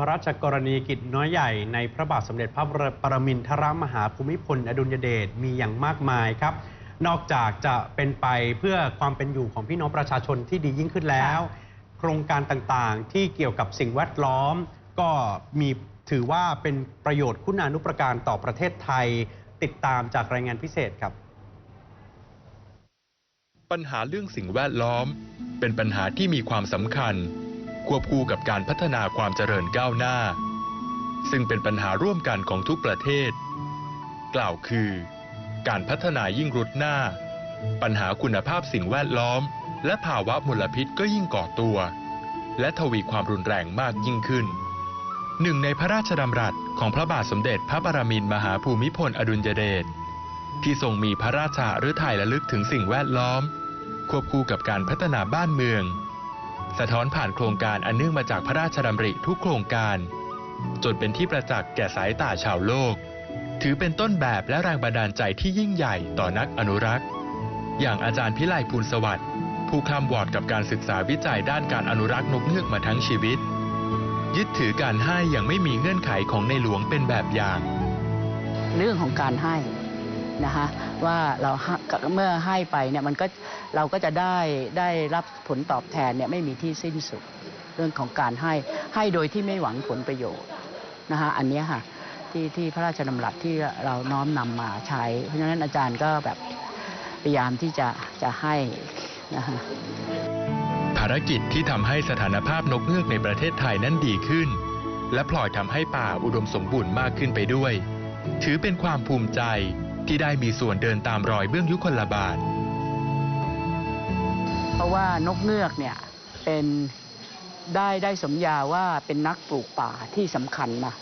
ระราชกรณียกิจน้อยใหญ่ในพระบาทสมเด็จพระปรมินทรมหาภูมิพล อดุลยเดชมีอย่างมากมายครับ นอกจากจะเป็นไปเพื่อความเป็นอยู่ของพี่น้องประชาชนที่ดียิ่งขึ้นแล้ว โครงการต่างๆ ที่เกี่ยวกับสิ่งแวดล้อม ก็มีถือว่าเป็นประโยชน์คุณานุประการต่อประเทศไทย ติดตามจากรายงานพิเศษครับ ปัญหาเรื่องสิ่งแวดล้อม เป็นปัญหาที่มีความสำคัญ ควบคู่กับการพัฒนาความเจริญก้าวหน้า ซึ่งเป็นปัญหาร่วมกันของทุกประเทศ กล่าวคือ การพัฒนายิ่งรุดหน้า ปัญหาคุณภาพสิ่งแวดล้อม และภาวะมลพิษก็ยิ่งก่อตัว และทวีความรุนแรงมากยิ่งขึ้นหนึ่งในพระราชดำรัสของพระบาทสมเด็จพระปรมินทรมหาภูมิพลอดุลยเดชที่ทรงมีพระราชาฤทัยระลึกถึงสิ่งแวดล้อม ควบคู่กับการพัฒนาบ้านเมือง สะท้อนผ่านโครงการอันเนื่องมาจากพระราชดำริทุกโครงการ จนเป็นที่ประจักษ์แก่สายตาชาวโลก ถือเป็นต้นแบบและแรงบันดาลใจที่ยิ่งใหญ่ต่อนักอนุรักษ์ อย่างอาจารย์พิไลภูลสวัสดิ์ผู้คำวอดกับการศึกษาวิจัยด้านการอนุรักษ์นกเงือกมาทั้งชีวิต ยึดถือการให้อย่างไม่มีเงื่อนไขของในหลวงเป็นแบบอย่าง เรื่องของการให้ นะคะว่าเราเมื่อให้ไปเนี่ยมันก็เราก็จะได้ได้รับผลตอบแทนเนี่ยไม่มีที่สิ้นสุดเรื่องของการให้ให้โดยที่ไม่หวังผลประโยชน์นะคะอันนี้ค่ะที่ที่พระราชดำรัสที่เราน้อมนำมาใช้ เพราะฉะนั้นอาจารย์ก็แบบพยายามที่จะจะให้นะคะภารกิจที่ทำให้สถานภาพนกเงือกในประเทศไทยนั้นดีขึ้น และพลอยทำให้ป่าอุดมสมบูรณ์มากขึ้นไปด้วย ถือเป็นความภูมิใจ ที่ได้มีส่วนเดินตามรอยเบื้องยุคลบาท เพราะว่านกเงือกเนี่ยเป็นได้ได้สมญาว่าเป็นนักปลูกป่าที่สำคัญนะ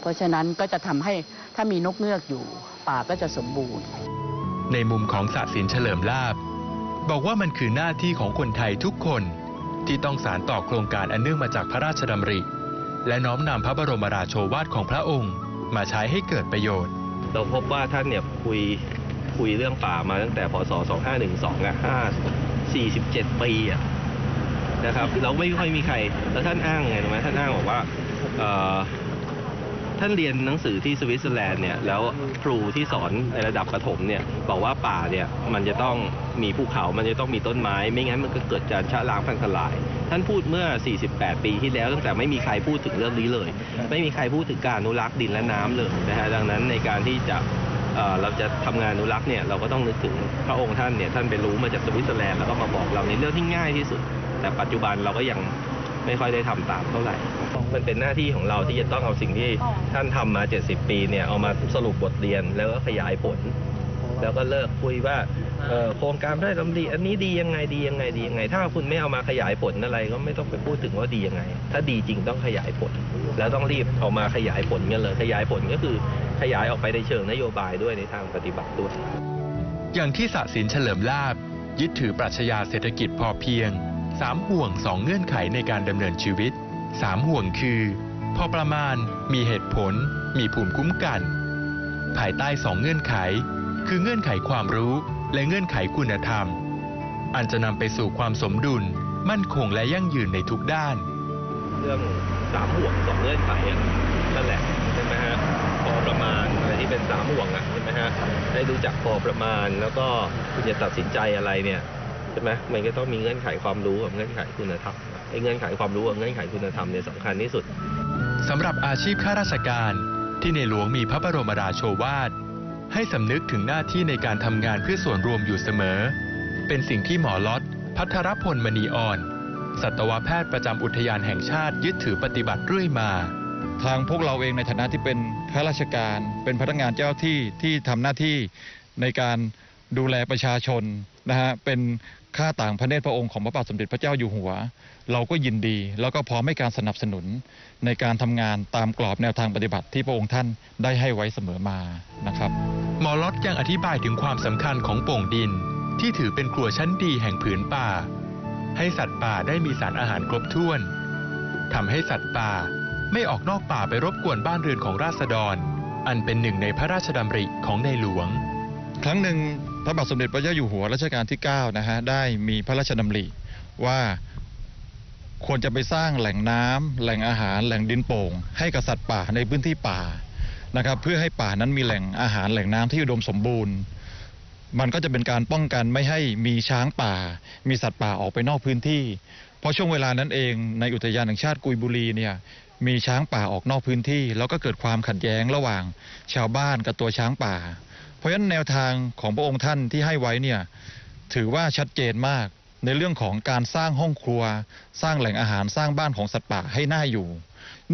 เพราะฉะนั้นก็จะทำให้ถ้ามีนกเงือกอยู่ ป่าก็จะสมบูรณ์ ในมุมของสะสินเฉลิมลาบ บอกว่ามันคือหน้าที่ของคนไทยทุกคนที่ต้องสารต่อโครงการอันเนื่องมาจากพระราชดำริ และน้อมนำพระบรมราโชวาทของพระองค์ มาใช้ให้เกิดประโยชน์ เราพบว่าท่านเนี่ยคุยคุยเรื่องป่ามาตั้งแต่พศ 2512อะ5 47 ปีอะนะครับเราไม่ค่อยมีใคร แล้วท่านอ้างไงรู้ไหมท่านอ้างบอกว่าเอ่อ ท่านเรียนหนังสือที่สวิตเซอร์แลนด์เนี่ยแล้วครูที่สอนในระดับประถมเนี่ยบอกว่าป่าเนี่ยมันจะต้องมีภูเขามันจะต้องมีต้นไม้ ไม่งั้นมันก็เกิดการชะล้างพังทลาย ท่านพูดเมื่อ 48 ปีที่แล้วตั้งแต่ไม่มีใครพูดถึงเรื่องนี้เลย ไม่มีใครพูดถึงการอนุรักษ์ดินและน้ำเลยนะฮะดังนั้นในการที่จะเราจะทำงานอนุรักษ์เนี่ยเราก็ต้องนึกถึงพระองค์ท่านเนี่ยท่านไปรู้มาจากสวิตเซอร์แลนด์แล้วก็มาบอกเราในเรื่องที่ง่ายที่สุด แต่ปัจจุบันเราก็ยังไม่ค่อยได้ทำตามเท่าไหร่ มันเป็นหน้าที่ของเราที่จะต้องเอาสิ่งที่ท่านทำมา70ปีเนี่ยเอามาสรุปบทเรียนแล้วก็ขยายผล แล้วก็เลิกคุยว่าเอ่อโครงการพระราชดำริอันนี้ดียังไงดียังไงดียังไง ถ้าคุณไม่เอามาขยายผลอะไร ก็ไม่ต้องไปพูดถึงว่าดียังไง ถ้าดีจริงต้องขยายผล แล้วต้องรีบเอามาขยายผลกันเลย ขยายผลก็คือขยายออกไปในเชิงนโยบายด้วยในทางปฏิบัติด้วย อย่างที่สะสินเฉลิมลาบยึดถือปรัชญาเศรษฐกิจพอเพียงสามห่วงสองเงื่อนไขในการดำเนินชีวิต สามห่วงคือ พอประมาณมีเหตุผล มีภูมิคุ้มกัน ภายใต้สองเงื่อนไข คือเงื่อนไขความรู้และเงื่อนไขคุณธรรม อันจะนำไปสู่ความสมดุล มั่นคงและยั่งยืนในทุกด้าน เรื่องสามห่วงสองเงื่อนไขนั่นแหละใช่ไหมฮะพอประมาณอะไรที่เป็นสามห่วงอะใช่ไหมฮะให้รู้จักพอประมาณแล้วก็คุณจะตัดสินใจอะไรเนี่ย ช่ไหมมันก็ต้องมีเงื่อนไขความรู้กับเงื่อนไขคุณธรรมไอ้เงื่อนไขความรู้กับเงื่อนไขคุณธรรมเนี่ยสำคัญที่สุดสำหรับอาชีพข้าราชการที่ในหลวงมีพระบรมราโชวาทให้สำนึกถึงหน้าที่ในการทำงานเพื่อส่วนรวมอยู่เสมอ เป็นสิ่งที่หมอล็อตพัทรพลมณีอ่อน สัตวแพทย์ประจำอุทยานแห่งชาติยึดถือปฏิบัติเรื่อยมา ทางพวกเราเองในฐานะที่เป็นข้าราชการ เป็นพนักงานเจ้าที่ที่ทำหน้าที่ในการดูแลประชาชนนะฮะเป็น ข้าต่างพระเนตรพระองค์ของพระบาทสมเด็จพระเจ้าอยู่หัว เราก็ยินดี แล้วก็พร้อมให้การสนับสนุนในการทำงานตามกรอบแนวทางปฏิบัติที่พระองค์ท่านได้ให้ไว้เสมอมานะครับ หมอล็อตยังอธิบายถึงความสำคัญของโป่งดิน ที่ถือเป็นครัวชั้นดีแห่งผืนป่า ให้สัตว์ป่าได้มีสารอาหารครบถ้วนทำให้สัตว์ป่าไม่ออกนอกป่าไปรบกวนบ้านเรือนของราษฎร อันเป็นหนึ่งในพระราชดำริของในหลวง ครั้งหนึ่งพ ระบาทสมเด็จพระเจ้าอยู่หัวรัชกาลที่9นะฮะได้มีพระราชดำริว่าควรจะไปสร้างแหล่งน้ำแหล่งอาหาร แหล่งดินโป่ง ให้กับสัตว์ป่าในพื้นที่ป่านะครับ เพื่อให้ป่านั้นมีแหล่งอาหารแหล่งน้ำที่อุดมสมบูรณ์ มันก็จะเป็นการป้องกันไม่ให้มีช้างป่า มีสัตว์ป่าออกไปนอกพื้นที่ เพราะช่วงเวลานั้นเองในอุทยานแห่งชาติกุยบุรีเนี่ยมีช้างป่าออกนอกพื้นที่ แล้วก็เกิดความขัดแย้งระหว่างชาวบ้านกับตัวช้างป่า เพราะฉะนั้นแนวทางของพระองค์ท่านที่ให้ไว้เนี่ยถือว่าชัดเจนมากในเรื่องของการสร้างห้องครัว สร้างแหล่งอาหารสร้างบ้านของสัตว์ป่าให้น่าอยู่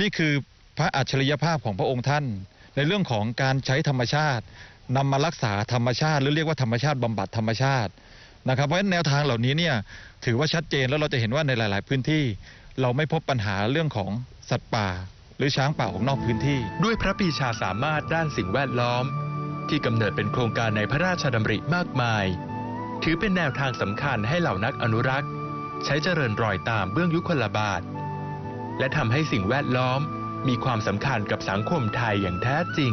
นี่คือพระอัจฉริยภาพของพระองค์ท่าน ในเรื่องของการใช้ธรรมชาตินำมารักษาธรรมชาติ หรือเรียกว่าธรรมชาติบำบัดธรรมชาตินะครับเพราะฉะนั้นแนวทางเหล่านี้เนี่ยถือว่าชัดเจนแล้วเราจะเห็นว่าในหลาย ๆ พื้นที่ เราไม่พบปัญหาเรื่องของสัตว์ป่า หรือช้างป่าออกนอกพื้นที่ ด้วยพระปีชาสามารถด้านสิ่งแวดล้อม ที่กำเนิดเป็นโครงการในพระราชดำริมากมาย ถือเป็นแนวทางสำคัญให้เหล่านักอนุรักษ์ ใช้เจริญรอยตามเบื้องยุคลบาท และทำให้สิ่งแวดล้อมมีความสำคัญกับสังคมไทยอย่างแท้จริง